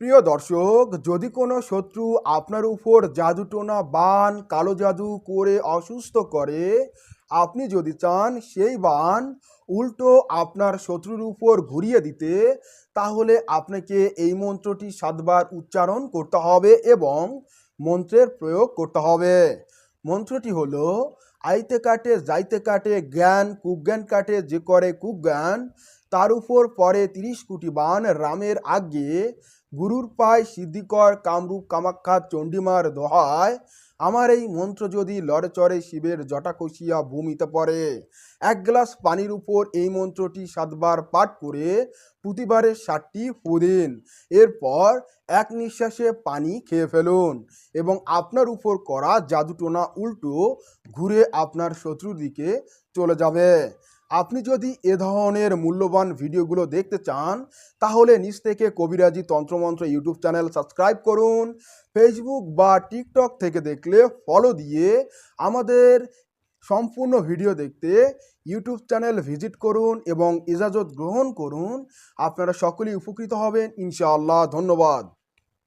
প্রিয় দর্শক, যদি কোনো শত্রু আপনার উপর জাদুটোনা বান, কালো জাদু করে অসুস্থ করে, আপনি যদি চান সেই বান উল্টো আপনার শত্রুর উপর ঘুরিয়ে দিতে, তাহলে আপনাকে এই মন্ত্রটি সাতবার উচ্চারণ করতে হবে এবং মন্ত্রের প্রয়োগ করতে হবে। মন্ত্রটি হলো, আইতে কাটে, যাইতে কাটে, জ্ঞান, কুজ্ঞান কাটে, যে করে কুজ্ঞান তার উপর পরে তিরিশ কোটি বান রামের আগে গুরুর পায় সিদ্ধিকর, কামরূপ, কামাখ্যা, চণ্ডীমার দোহায়। আমার এই মন্ত্র যদি লড়ে চড়ে শিবের জটা কষিয়া ভূমিতে পড়ে। এক গ্লাস পানির উপর এই মন্ত্রটি সাতবার পাঠ করে প্রতিবারে ষাটটি ফু দিন। এরপর এক নিঃশ্বাসে পানি খেয়ে ফেলুন এবং আপনার উপর করা জাদুটোনা উল্টো ঘুরে আপনার শত্রুর দিকে চলে যাবে। আপনি যদি এ ধরনের মূল্যবান ভিডিওগুলো দেখতে চান, তাহলে নিচ থেকে কবিরাজি তন্ত্রমন্ত্র ইউটিউব চ্যানেল সাবস্ক্রাইব করুন। ফেসবুক বা টিকটক থেকে দেখলে ফলো দিয়ে আমাদের সম্পূর্ণ ভিডিও দেখতে ইউটিউব চ্যানেল ভিজিট করুন এবং ইজাজত গ্রহণ করুন। আপনারা সকলেই উপকৃত হবেন। ইনশাআল্লাহ, ধন্যবাদ।